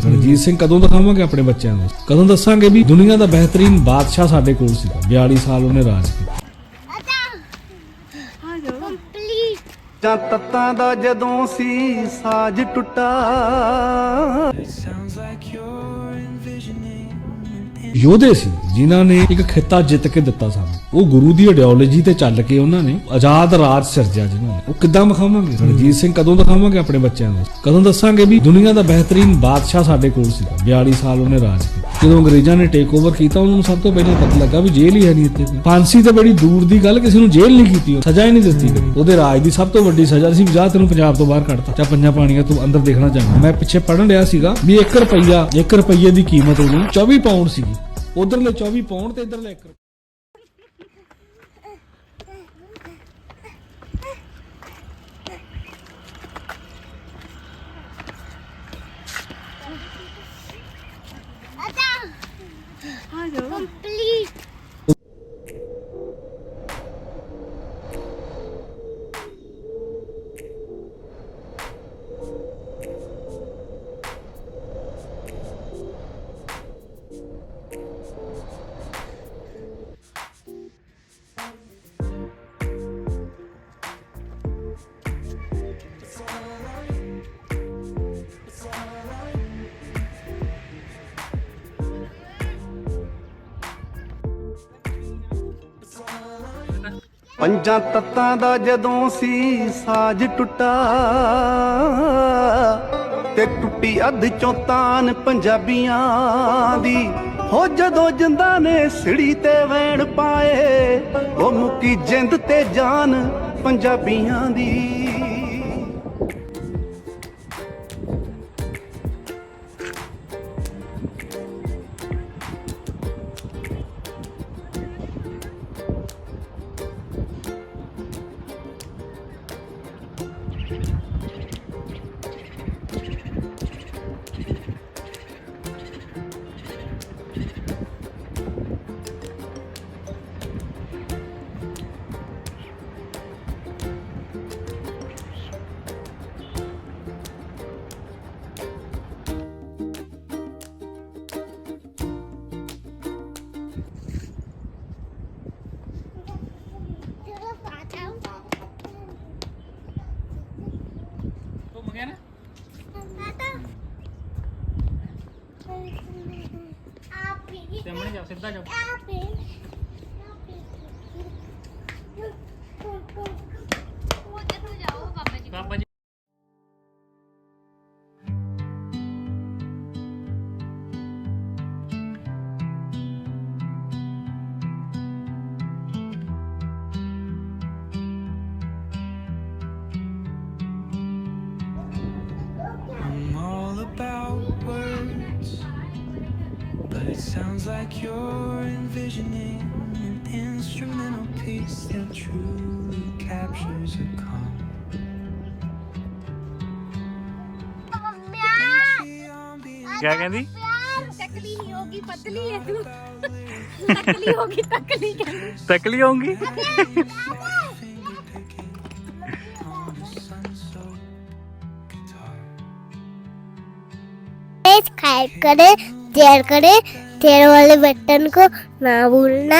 ਰਣਜੀਤ ਸਿੰਘ ਕਦੋਂ ਦਿਖਾਵਾਂਗੇ ਆਪਣੇ ਬੱਚਿਆਂ ਨੂੰ? ਕਦੋਂ ਦੱਸਾਂਗੇ ਵੀ ਦੁਨੀਆ ਦਾ ਬਿਹਤਰੀਨ ਬਾਦਸ਼ਾਹ ਸਾਡੇ ਕੋਲ ਸੀਗਾ 42 ਸਾਲ ਉਹਨੇ ਰਾਜ ਕੀਤਾ। ਜਾਂ ਤੱਤਾਂ ਦਾ ਜਦੋਂ ਸੀ ਸਾਜ ਟੁੱਟਾ। ਯੋਧੇ ਸੀ ਜਿਨ੍ਹਾਂ ਨੇ ਇੱਕ ਖਿੱਤਾ ਜਿੱਤ ਕੇ ਦਿੱਤਾ ਸਾਨੂੰ। ਉਹ ਗੁਰੂ ਦੀ ਆਈਡੀਓਲੋਜੀ ਤੇ ਚੱਲ ਕੇ ਉਹਨਾਂ ਨੇ ਆਜ਼ਾਦ ਰਾਜ ਸਿਰਜਿਆ ਜਿਨ੍ਹਾਂ ਨੇ। ਉਹ ਕਿੱਦਾਂ ਵਿਖਾਵਾਂਗੇ? ਰਣਜੀਤ ਸਿੰਘ ਕਦੋਂ ਦਿਖਾਵਾਂਗੇ ਆਪਣੇ ਬੱਚਿਆਂ ਨੂੰ? ਕਦੋਂ ਦੱਸਾਂਗੇ ਵੀ ਦੁਨੀਆ ਦਾ ਬਿਹਤਰੀਨ ਬਾਦਸ਼ਾਹ ਸਾਡੇ ਕੋਲ ਸੀਗਾ 42 ਸਾਲ ਉਹਨੇ ਰਾਜ ਕੀਤਾ। ਜਦੋਂ ਅੰਗਰੇਜ਼ਾਂ ਨੇ ਟੇਕ ਓਵਰ ਕੀਤਾ ਉਹਨਾਂ ਨੂੰ ਸਭ ਤੋਂ ਪਹਿਲਾਂ ਪਤਾ ਲੱਗਾ ਵੀ ਜੇਲ੍ਹ ਹੀ ਹੈ ਨਹੀਂ ਇੱਥੇ। ਫਾਂਸੀ ਤੇ ਬੜੀ ਦੂਰ ਦੀ ਗੱਲ ਕਿਸੇ ਨੂੰ ਜੇਲ੍ਹ ਨਹੀਂ ਕੀਤੀ ਸਜ਼ਾ ਹੀ ਨਹੀਂ ਦਿੱਤੀ ਉਹਦੇ ਰਾਜ ਦੀ ਸਭ ਤੋਂ ਵੱਡੀ ਸਜ਼ਾ ਸੀ ਜਾ ਤੈਨੂੰ ਪੰਜਾਬ ਤੋਂ ਬਾਹਰ ਕੱਢਤਾ। ਜਾਂ ਪੰਜਾਂ ਪਾਣੀਆਂ ਤੋਂ ਅੰਦਰ ਦੇਖਣਾ ਚਾਹੁੰਦਾ। ਮੈਂ ਪਿੱਛੇ ਪੜਨ ਰਿਹਾ ਸੀਗਾ ਵੀ 1 ਰੁਪਈਆ 1 ਰੁਪਈਏ ਦੀ ਕੀਮਤ ਉਦੋਂ 24 ਪਾਉਂਡ ਸੀਗੀ। ਉਧਰਲੇ 24 ਪਾਉਂਡ ਤੇ ਇਧਰਲੇ 1 ਪੰਜਾਂ ਤੱਤਾਂ ਦਾ ਜਦੋਂ ਸੀ ਸਾਜ ਟੁੱਟਾ ਤੇ ਟੁੱਟੀ ਅੱਧ ਚੋਂ ਤਾਨ ਪੰਜਾਬੀਆਂ ਦੀ, ਹੋ ਜਦੋਂ ਜਿੰਦਾ ਨੇ ਸਿੜੀ ਤੇ ਵੈਣ ਪਾਏ, ਉਹ ਮੁੱਕੀ ਜਿੰਦ ਤੇ ਜਾਨ ਪੰਜਾਬੀਆਂ ਦੀ। ਗਿਆ ਨਾ? ਪਾਟਾਂ ਆਪੀ ਸਾਹਮਣੇ ਜਾ ਸਿੱਧਾ ਜਾ ਆਪੀ ਉਹ It sounds like you're envisioning an instrumental piece that truly captures a calm. क्या कहती? होगी पतली है तू। तकली होगी तकली तकली होंगी? తేడకడే తేడవాళ్ళు పెట్టనుకో. నా ఊళ్ళ